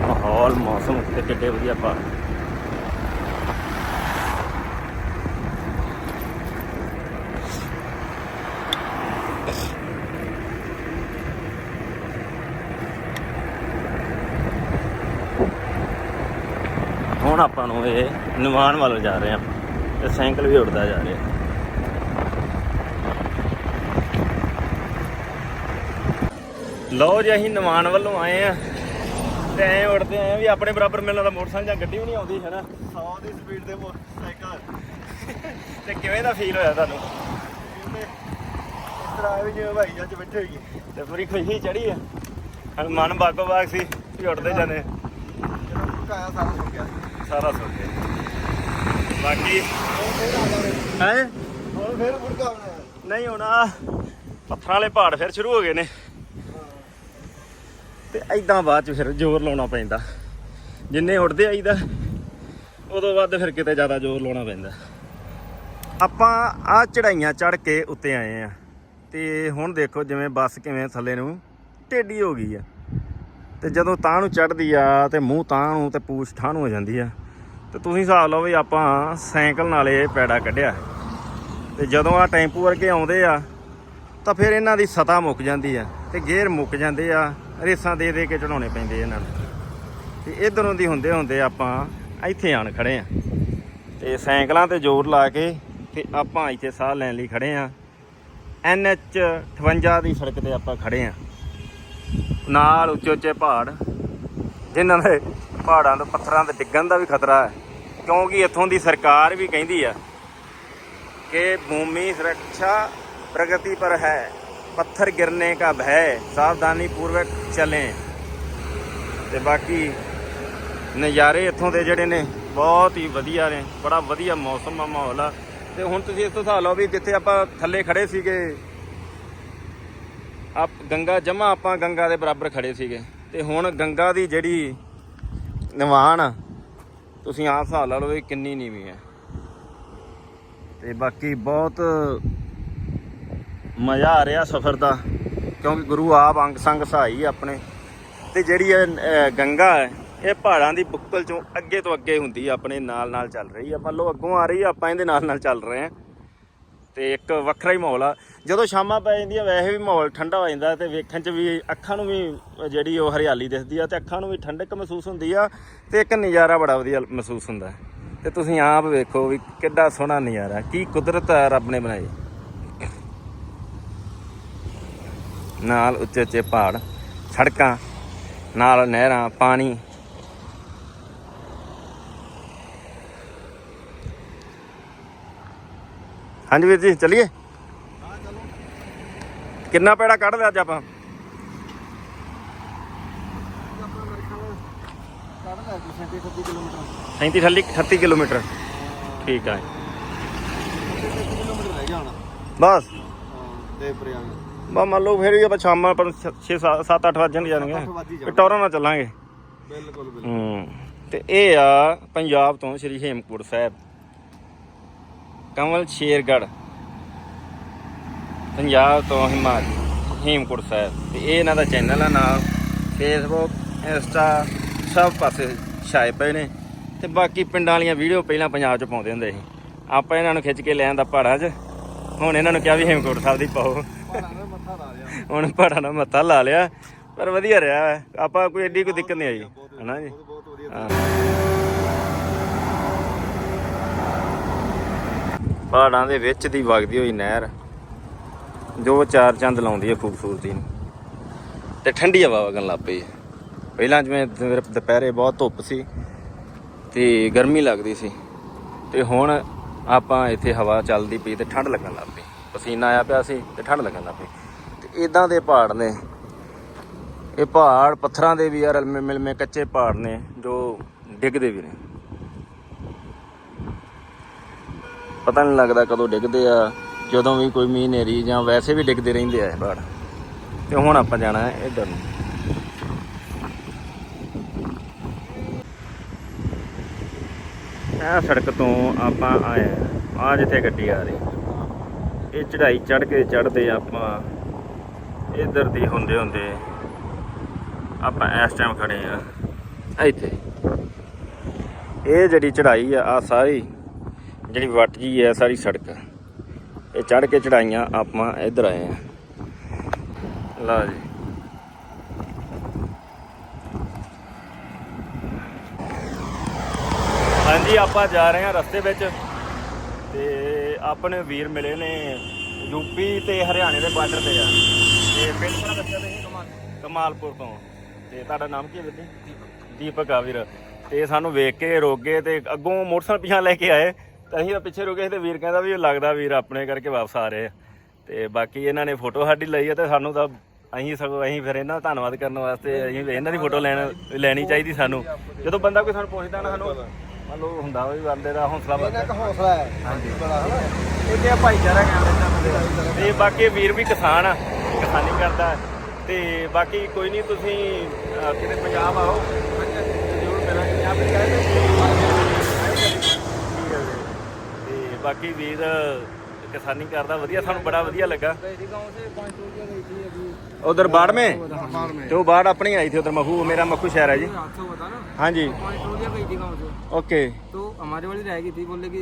ਮਾਹੌਲ, ਮੌਸਮ ਤੇ ਕਿੱਡੇ ਵਧੀਆ ਪਹਾੜ ਹੁਣ ਆਪਾਂ ਨੂੰ ਇਹ ਨਿਵਾਨ ਵੱਲ ਜਾ ਰਹੇ ਆ ਤੇ ਸਾਈਕਲ ਵੀ ਉੱਡਦਾ ਜਾ ਰਿਹਾ। ਲਓ ਜੀ, ਅਸੀਂ ਨਿਵਾਨ ਵੱਲੋਂ ਆਏ ਆ ਤੇ ਐ ਉੜਦੇ ਆ ਵੀ ਆਪਣੇ ਬਰਾਬਰ ਮਿਲਣ ਦਾ ਮੋਟਰਸਾਈਕਲ ਜਾਂ ਗੱਡੀ ਵੀ ਨਹੀਂ ਆਉਂਦੀ ਹੈ ਨਾ 100 ਦੀ ਸਪੀਡ ਦੇ ਮੋਟਰਸਾਈਕਲ। ਤੇ ਕਿਵੇਂ ਦਾ ਫੀਲ ਹੋਇਆ ਤੁਹਾਨੂੰ? ਡਰਾਈਵ ਜਿਵੇਂ ਭਾਈ ਜੱਜ ਬੈਠੇ ਹੋਈਏ। ਤੇ ਪੂਰੀ ਖੁਸ਼ੀ ਚੜੀ ਆ। ਹੁਣ ਮਨ ਬਾਗੋ ਬਾਗ ਸੀ ਵੀ ਉੱਡਦੇ ਜਾਂਦੇ ਕਾਇਆ ਸਾਰਾ ਸੁੱਕ ਗਿਆ ਸਾਰਾ ਸੁਣ ਕੇ ਬਾਕੀ ਹੈ? ਹੁਣ ਫੇਰ ਮੁੜਕਾ ਆਉਣਾ। ਨਹੀਂ ਹੁਣ ਪੱਥਰਾਂ ਵਾਲੇ ਪਹਾੜ ਫਿਰ ਸ਼ੁਰੂ ਹੋ ਗਏ ਨੇ। ਤੇ ਐਦਾਂ ਬਾਅਦ ਚ ਫਿਰ ਜ਼ੋਰ ਲਾਉਣਾ ਪੈਂਦਾ। ਜਿੰਨੇ ਉੱਡਦੇ ਆਈਦਾ, ਉਦੋਂ ਬਾਅਦ ਫਿਰ ਕਿਤੇ ਜ਼ਿਆਦਾ ਜ਼ੋਰ ਲਾਉਣਾ ਪੈਂਦਾ। ਆਪਾਂ ਆ ਚੜਾਈਆਂ ਚੜ ਕੇ ਉੱਤੇ ਆਏ ਆ। ਤੇ ਹੁਣ ਦੇਖੋ ਜਿਵੇਂ ਬੱਸ ਕਿਵੇਂ ਥੱਲੇ ਨੂੰ ਟੇਢੀ ਹੋ ਗਈ ਆ। ਤੇ ਜਦੋਂ ਤਾਂ ਨੂੰ ਚੜਦੀ ਆ ਤੇ ਮੂੰਹ ਤਾਂ ਨੂੰ ਤੇ ਪੂਛ ਠਾਹ ਨੂੰ ਹੋ ਜਾਂਦੀ ਆ। ਤੇ ਤੁਸੀਂ ਹਿਸਾਬ ਲਓ ਵੀ ਆਪਾਂ ਸਾਈਕਲ ਨਾਲ ਇਹ ਪੈੜਾ ਕੱਢਿਆ। ਤੇ ਜਦੋਂ ਆ ਟੈਂਪੂ ਵਰਗੇ ਆਉਂਦੇ ਆ, ਤਾਂ ਫਿਰ ਇਹਨਾਂ ਦੀ ਸਤਾ ਮੁੱਕ ਜਾਂਦੀ ਆ ਤੇ ਗੇਅਰ ਮੁੱਕ ਜਾਂਦੇ ਆ। ਰੇਸਾਂ ਦੇ ਦੇ ਕੇ ਚੜਾਉਣੇ ਪੈਂਦੇ ਇਹਨਾਂ ਨੂੰ। ਤੇ ਇਧਰੋਂ ਦੀ ਹੁੰਦੇ ਹੁੰਦੇ ਆਪਾਂ ਇੱਥੇ ਆਣ ਖੜੇ ਆ। ਤੇ ਸਾਈਕਲਾਂ ਤੇ ਜ਼ੋਰ ਲਾ ਕੇ ਤੇ ਆਪਾਂ ਇੱਥੇ ਸਾਹ ਲੈਣ ਲਈ ਖੜੇ ਆ। ਐਨ ਐਚ 58 ਦੀ ਸੜਕ ਤੇ ਆਪਾਂ ਖੜੇ ਆ। ਨਾਲ ਉੱਚੇ ਉੱਚੇ ਪਹਾੜ। ਜਿਨ੍ਹਾਂ ਦੇ ਪਹਾੜਾਂ ਤੋਂ ਪੱਥਰਾਂ ਤੇ ਡਿੱਗਣ ਦਾ ਵੀ ਖਤਰਾ ਹੈ। ਕਿਉਂਕਿ ਇੱਥੋਂ ਦੀ ਸਰਕਾਰ ਵੀ ਕਹਿੰਦੀ ਆ ਕਿ ਭੂਮੀ ਸੁਰੱਖਿਆ ਪ੍ਰਗਤੀ ਪਰ ਹੈ। पत्थर गिरने का भय सावधानी पूर्वक चलें ਤੇ ਬਾਕੀ ਨਜ਼ਾਰੇ ਇੱਥੋਂ ਦੇ ਜਿਹੜੇ ਨੇ ਬਹੁਤ ਹੀ ਵਧੀਆ ਨੇ ਬੜਾ ਵਧੀਆ ਮੌਸਮ ਆ ਮਾਹੌਲ ਆ ਤੇ ਹੁਣ ਤੁਸੀਂ ਇਸ ਤੋਂ ਹਿਸਾਬ ਲਓ ਵੀ ਜਿੱਥੇ ਆਪਾਂ ਥੱਲੇ ਖੜੇ ਸੀਗੇ ਆਪ ਗੰਗਾ ਜਮਾ ਆਪਾਂ ਗੰਗਾ ਦੇ ਬਰਾਬਰ ਖੜੇ ਸੀਗੇ ਤੇ ਹੁਣ ਗੰਗਾ ਦੀ ਜਿਹੜੀ ਨਿਵਾਨ ਆ, ਤੁਸੀਂ ਆਪ ਹਿਸਾਬ ਲਾ ਲਓ ਵੀ ਕਿੰਨੀ ਨੀਵੀਂ ਹੈ ਤੇ ਬਾਕੀ ਬਹੁਤ ਮਜ਼ਾ ਆ ਰਿਹਾ ਸਫ਼ਰ ਦਾ, ਕਿਉਂਕਿ ਗੁਰੂ ਆਪ ਅੰਗ ਸੰਗ ਸਹਾਈ ਆਪਣੇ। ਤੇ ਜਿਹੜੀ ਇਹ ਗੰਗਾ ਹੈ, ਇਹ ਪਹਾੜਾਂ ਦੀ ਬੁੱਕਲ ਚੋਂ ਅੱਗੇ ਤੋਂ ਅੱਗੇ ਹੁੰਦੀ ਆਪਣੇ ਨਾਲ ਨਾਲ ਚੱਲ ਰਹੀ ਆ। ਮੰਨ ਲਓ ਅੱਗੋਂ ਆ ਰਹੀ ਆ, ਆਪਾਂ ਇਹਦੇ ਨਾਲ ਨਾਲ ਚੱਲ ਰਹੇ ਆ। ਤੇ ਇੱਕ ਵੱਖਰਾ ਹੀ ਮਾਹੌਲ ਆ। ਜਦੋਂ ਸ਼ਾਮਾਂ ਪੈ ਜਾਂਦੀਆਂ, ਵੈਸੇ ਵੀ ਮਾਹੌਲ ਠੰਡਾ ਹੋ ਜਾਂਦਾ ਤੇ ਵੇਖਣ 'ਚ ਵੀ ਅੱਖਾਂ ਨੂੰ ਵੀ ਜਿਹੜੀ ਉਹ ਹਰਿਆਲੀ ਦਿਸਦੀ ਆ ਤੇ ਅੱਖਾਂ ਨੂੰ ਵੀ ਠੰਡਕ ਮਹਿਸੂਸ ਹੁੰਦੀ ਆ ਤੇ ਇੱਕ ਨਜ਼ਾਰਾ ਬੜਾ ਵਧੀਆ ਮਹਿਸੂਸ ਹੁੰਦਾ। ਤੇ ਤੁਸੀਂ ਆਪ ਵੇਖੋ ਵੀ ਕਿੱਡਾ ਸੋਹਣਾ ਨਜ਼ਾਰਾ, ਕੀ ਕੁਦਰਤ ਆ ਰੱਬ ਨੇ ਬਣਾਈ। ਨਾਲ ਉੱਚੇ ਉੱਚੇ ਪਹਾੜ ਸੜਕਾਂ ਨਾਲ ਨਹਿਰਾਂ ਪਾਣੀ। ਹਾਂਜੀ ਵੀਰ ਜੀ ਚੱਲੀਏ? ਕਿੰਨਾ ਪੈੜਾ ਕੱਢ ਲਿਆ ਅੱਜ ਆਪਾਂ? ਕੱਢ ਲਿਆ ਜੀ 37 ਕਿਲੋਮੀਟਰ। 37 ਥੱਲੀ 38 ਕਿਲੋਮੀਟਰ ਠੀਕ ਆ। 37 ਕਿਲੋਮੀਟਰ ਰਹਿ ਗਿਆ ਹੁਣ। ਬਸ। ਹਾਂ ਦੇ ਪ੍ਰਿਆਗ ਬਾ ਮੰਨ ਲਓ ਫਿਰ ਵੀ ਆਪਾਂ ਸ਼ਾਮਾਂ ਪਰ 6 7 8 ਵਜੇ ਜਾਣਗੇ। ਟੋਰਾਂ ਨਾਲ ਚੱਲਾਂਗੇ। ਬਿਲਕੁਲ ਬਿਲਕੁਲ। ਹੂੰ। ਤੇ ਇਹ ਆ ਪੰਜਾਬ ਤੋਂ ਸ੍ਰੀ ਹੇਮਕੂਟ ਸਾਹਿਬ। ਕਮਲ ਸ਼ੇਰਗੜ ਪੰਜਾਬ ਤੋਂ ਹਿਮਾਚਲ ਹੇਮਕੂਟ ਸਾਹਿਬ। ਤੇ ਇਹ ਇਹਨਾਂ ਦਾ ਚੈਨਲ ਆ ਨਾਲ ਫੇਸਬੁੱਕ ਇੰਸਟਾ ਸਭ ਪਾਸੇ ਛਾਏ ਪਏ ਨੇ। ਤੇ ਬਾਕੀ ਪਿੰਡਾਂ ਵਾਲੀਆਂ ਵੀਡੀਓ ਪਹਿਲਾਂ ਪੰਜਾਬ 'ਚ ਪਾਉਂਦੇ ਹੁੰਦੇ ਸੀ। ਆਪਾਂ ਇਹਨਾਂ ਨੂੰ ਖਿੱਚ ਕੇ ਲੈ ਆਂਦਾ ਪਹਾੜਾਂ 'ਚ ਹੁਣ ਇਹਨਾਂ ਨੂੰ ਕਿਹਾ ਵੀ ਹੇਮਕੂਟ ਸਾਹਿਬ ਦੀ ਪਾਓ ਪਹਾੜਾਂ ਦਾ ਮੱਥਾ ਲਾ ਲਿਆ ਹੁਣ ਪਹਾੜਾਂ ਦਾ ਮੱਥਾ ਲਾ ਲਿਆ, ਪਰ ਵਧੀਆ ਰਿਹਾ ਹੈ। ਆਪਾਂ ਕੋਈ ਐਡੀ ਕੋਈ ਦਿੱਕਤ ਨਹੀਂ ਆਈ, ਹਨਾ ਜੀ? ਪਹਾੜਾਂ ਦੇ ਵਿੱਚ ਦੀ ਵਗਦੀ ਹੋਈ ਨਹਿਰ, ਜੋ ਚਾਰ ਚੰਦ ਲਾਉਂਦੀ ਹੈ ਖੂਬਸੂਰਤੀ ਨੂੰ। ਤੇ ਠੰਡੀ ਹਵਾ ਵਗਣ ਲੱਗ ਪਈ। ਪਹਿਲਾਂ ਜਿਵੇਂ ਦੁਪਹਿਰੇ ਬਹੁਤ ਧੁੱਪ ਸੀ ਤੇ ਗਰਮੀ ਲੱਗਦੀ ਸੀ। ਤੇ ਹੁਣ ਆਪਾਂ ਇੱਥੇ ਹਵਾ ਚੱਲਦੀ ਪਈ ਤੇ ਠੰਡ ਲੱਗਣ ਲੱਗ ਪਈ। ਪਸੀਨਾ ਆਇਆ ਪਿਆ ਸੀ ਤੇ ਠੰਡ ਲੱਗਣ ਲੱਗ ਪਈ। ਇਦਾਂ ਦੇ ਪਹਾੜ ਨੇ। ਇਹ ਪਹਾੜ ਪੱਥਰਾਂ ਦੇ ਵੀ ਆ ਰਲਮੇ ਮਿਲਮੇ ਕੱਚੇ ਪਹਾੜ ਨੇ, ਜੋ ਡਿੱਗਦੇ ਵੀ ਨੇ। ਪਤਾ ਨਹੀਂ ਲੱਗਦਾ ਕਦੋਂ ਡਿੱਗਦੇ ਆ, ਜਦੋਂ ਵੀ ਕੋਈ ਮੀਂਹ ਨੇਰੀ ਜਾਂ ਵੈਸੇ ਵੀ ਡਿੱਗਦੇ ਰਹਿੰਦੇ ਆ ਇਹ ਪਹਾੜ। ਤੇ ਹੁਣ ਆਪਾਂ ਜਾਣਾ ਹੈ ਇੱਧਰ ਨੂੰ। ਇਹ ਸੜਕ ਤੋਂ ਆਪਾਂ ਆਏ ਆ ਜਿੱਥੇ ਗੱਡੀ ਆ ਰਹੀ। ਇਹ ਚੜਾਈ ਚੜ ਕੇ ਚੜਦੇ ਆਪਾਂ ਇੱਧਰ ਦੀ ਹੁੰਦੇ ਹੁੰਦੇ ਆਪਾਂ ਇਸ ਟਾਈਮ ਖੜੇ ਆ। ਇੱਥੇ। ਇਹ ਜਿਹੜੀ ਚੜਾਈ ਆ ਆ ਸਾਰੀ ਜਿਹੜੀ ਵੱਟ ਜੀ ਹੈ ਸਾਰੀ ਸੜਕ। ਇਹ ਚੜ ਕੇ ਚੜਾਈਆਂ ਆਪਾਂ ਇੱਧਰ ਆਏ ਆ। ਲਓ ਜੀ। ਹਾਂਜੀ ਆਪਾਂ ਜਾ ਰਹੇ ਹਾਂ ਰਸਤੇ ਵਿੱਚ ਤੇ ਆਪਣੇ ਵੀਰ ਮਿਲੇ ਨੇ ਯੂਪੀ ਤੇ ਹਰਿਆਣੇ ਦੇ ਬਾਰਡਰ ਤੇ ਆ। ਤੇ ਪਿੰਡ ਕਿਹੜਾ ਦੱਸਿਆ ਤੁਸੀਂ? ਕਮਾਲ ਕਮਾਲਪੁਰ ਤੋਂ। ਤੇ ਤੁਹਾਡਾ ਨਾਮ ਕੀ ਹੈ ਵੀਰ ਜੀ? ਦੀਪਕ। ਆ ਵੀਰ। ਤੇ ਸਾਨੂੰ ਵੇਖ ਕੇ ਰੋਕ ਗਏ ਤੇ ਅੱਗੋਂ ਮੋਟਰਸਾਈਕਲ ਪਿੱਛਾ ਲੈ ਕੇ ਆਏ। ਤੇ ਅਸੀਂ ਤਾਂ ਪਿੱਛੇ ਰੁਕੇ ਤੇ ਵੀਰ ਕਹਿੰਦਾ ਵੀ ਲੱਗਦਾ ਵੀਰ ਆਪਣੇ ਕਰਕੇ ਵਾਪਸ ਆ ਰਹੇ ਆ। ਤੇ ਬਾਕੀ ਇਹਨਾਂ ਨੇ ਫੋਟੋ ਸਾਡੀ ਲਈ ਆ ਤੇ ਸਾਨੂੰ ਤਾਂ ਅਸੀਂ ਸਗੋਂ ਅਸੀਂ ਫਿਰ ਇਹਨਾਂ ਦਾ ਧੰਨਵਾਦ ਕਰਨ ਵਾਸਤੇ ਅਸੀਂ ਇਹਨਾਂ ਦੀ ਫੋਟੋ ਲੈਣ ਲੈਣੀ ਚਾਹੀਦੀ ਸਾਨੂੰ। ਜਦੋਂ ਬੰਦਾ ਕੋਈ ਸਾਨੂੰ ਪੁੱਛਦਾ ਨਾ ਸਾਨੂੰ ਮੰਨ ਲਓ ਹੁੰਦਾ ਵੀ ਬੰਦੇ ਦਾ ਹੌਸਲਾ ਵੱਧਦਾ। ਦਾ ਹੌਸਲਾ ਹੈ। ਹਾਂਜੀ। ਬੜਾ ਹਨਾ। ਇਹ ਤੇ ਆ ਭਾਈਚਾਰਾ ਕਹਿੰਦੇ ਇਹਨਾਂ ਬੰਦੇ ਦਾ ਤੇ ਬਾਕੀ ਵੀਰ ਵੀ ਕਿਸਾਨ ਆ ਕਿਸਾਨੀ ਕਰਦਾ ਤੇ ਬਾਕੀ ਕੋਈ ਨਹੀਂ ਤੁਸੀਂ ਅਹ, ਕਿਤੇ ਪੰਜਾਬ ਆਓ ਜ਼ਰੂਰ ਮਿਲਾਂਗੇ ਜਾਂ ਫਿਰ ਕਹਿੰਦੇ ਤੇ ਬਾਕੀ ਵੀਰ ਕਿਸਾਨੀ ਕਰਦਾ ਵਧੀਆ ਸਾਨੂੰ ਬੜਾ ਵਧੀਆ ਲੱਗਾ ਉਧਰ ਬਾੜ ਮੇ ਮਾਲ में ਤੇ ਉਹ ਬਾੜ ਆਪਣੀ ਆਈ थी उधर मखू मेरा मखू शहर है जी हादसा हुआ था ना हाँ जी पेट्रोलिया गई थी गाँव से ओके तो हमारे वाली रह गई थी बोले कि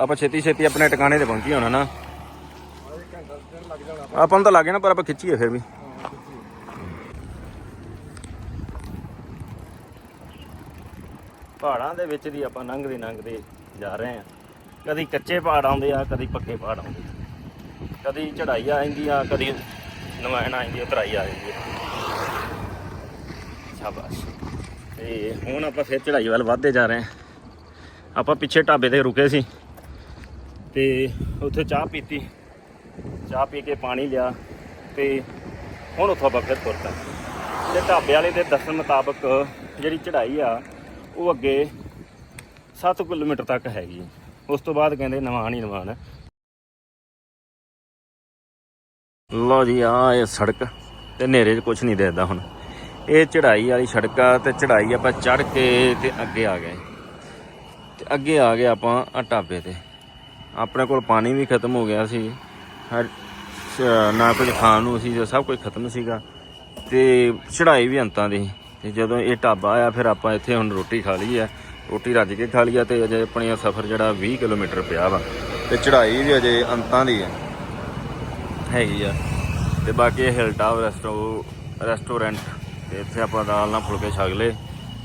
ਆਪਾਂ ਛੇਤੀ ਛੇਤੀ ਆਪਣੇ ਟਿਕਾਣੇ ਤੇ ਪਹੁੰਚੀ ਹੋਣਾ ਨਾ ਆਪਾਂ ਨੂੰ ਤਾਂ ਲੱਗੇ ਨਾ, ਪਰ ਆਪਾਂ ਖਿੱਚੀਏ ਫਿਰ ਵੀ। ਪਹਾੜਾਂ ਦੇ ਵਿੱਚ ਦੀ ਆਪਾਂ ਲੰਘਦੇ ਲੰਘਦੇ ਜਾ ਰਹੇ ਹਾਂ। ਕਦੀ ਕੱਚੇ ਪਹਾੜ ਆਉਂਦੇ ਆ, ਕਦੀ ਪੱਕੇ ਪਹਾੜ ਆਉਂਦੇ ਆ। ਕਦੀ ਚੜਾਈ ਆ ਜਾਂਦੀ ਆ, ਕਦੀ ਨਵਾਇਣ ਆ ਜਾਂਦੀ ਆ, ਉਤਰਾਈ ਆ ਜਾਂਦੀ ਆ। ਸ਼ਾਬਾਸ਼। ਤੇ ਹੁਣ ਆਪਾਂ ਫਿਰ ਚੜਾਈ ਵੱਲ ਵੱਧਦੇ ਜਾ ਰਹੇ ਹਾਂ। ਆਪਾਂ ਪਿੱਛੇ ਢਾਬੇ ਤੇ ਰੁਕੇ ਸੀ। ਤੇ ਉੱਥੇ ਚਾਹ ਪੀਤੀ। ਚਾਹ ਪੀ ਕੇ ਪਾਣੀ ਲਿਆ ਤੇ ਹੁਣ ਉੱਥੋਂ ਆਪਾਂ ਫਿਰ ਤੁਰ ਪਏ ਤੇ ਢਾਬੇ ਵਾਲੇ ਦੇ ਦੱਸਣ ਮੁਤਾਬਕ ਜਿਹੜੀ ਚੜ੍ਹਾਈ ਆ, ਉਹ ਅੱਗੇ 7 ਕਿਲੋਮੀਟਰ ਤੱਕ ਹੈਗੀ ਉਸ ਤੋਂ ਬਾਅਦ ਕਹਿੰਦੇ ਨਵਾਂ ਹੀ ਨਵਾਂ ਹੈ ਲਓ ਜੀ ਆ ਇਹ ਸੜਕ ਤੇ ਹਨੇਰੇ 'ਚ ਕੁਝ ਨਹੀਂ ਦੇਖਦਾ ਹੁਣ। ਇਹ ਚੜ੍ਹਾਈ ਵਾਲੀ ਸੜਕ ਆ ਤੇ ਚੜ੍ਹਾਈ ਆਪਾਂ ਚੜ੍ਹ ਕੇ ਤੇ ਅੱਗੇ ਆ ਗਏ। ਤੇ ਅੱਗੇ ਆ ਗਏ ਆਪਾਂ ਆ ਢਾਬੇ ਤੇ। ਆਪਣੇ ਕੋਲ ਪਾਣੀ ਵੀ ਖਤਮ ਹੋ ਗਿਆ ਸੀ। ਹਰ ਨਾ ਕੁਝ ਖਾਣ ਨੂੰ ਸੀ ਸਭ ਕੁਝ ਖਤਮ ਸੀਗਾ। ਤੇ ਚੜ੍ਹਾਈ ਵੀ ਅੰਤਾਂ ਦੀ ਤੇ ਜਦੋਂ ਇਹ ਢਾਬਾ ਆਇਆ, ਫਿਰ ਆਪਾਂ ਇੱਥੇ ਹੁਣ ਰੋਟੀ ਖਾ ਲਈ ਆ ਰੋਟੀ ਰੱਜ ਕੇ ਖਾ ਲਈ ਆ ਤੇ ਅਜੇ ਆਪਣਾ ਸਫ਼ਰ ਜਿਹੜਾ 20 ਕਿਲੋਮੀਟਰ ਪਿਆ ਵਾ। ਤੇ ਚੜ੍ਹਾਈ ਵੀ ਅਜੇ ਅੰਤਾਂ ਦੀ ਹੈ। ਹੈਗੀ ਆ। ਤੇ ਬਾਕੀ ਇਹ ਹਿਲਟਾਪ ਰੈਸਟੋ ਰੈਸਟੋਰੈਂਟ ਤੇ ਇੱਥੇ ਆਪਾਂ ਦਾਲ ਨਾਲ ਫੁਲਕੇ ਛਕ ਲਏ।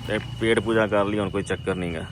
ਤੇ ਪੇਟ ਪੂਜਾ ਕਰ ਲਈ, ਹੁਣ ਕੋਈ ਚੱਕਰ ਨਹੀਂਗਾ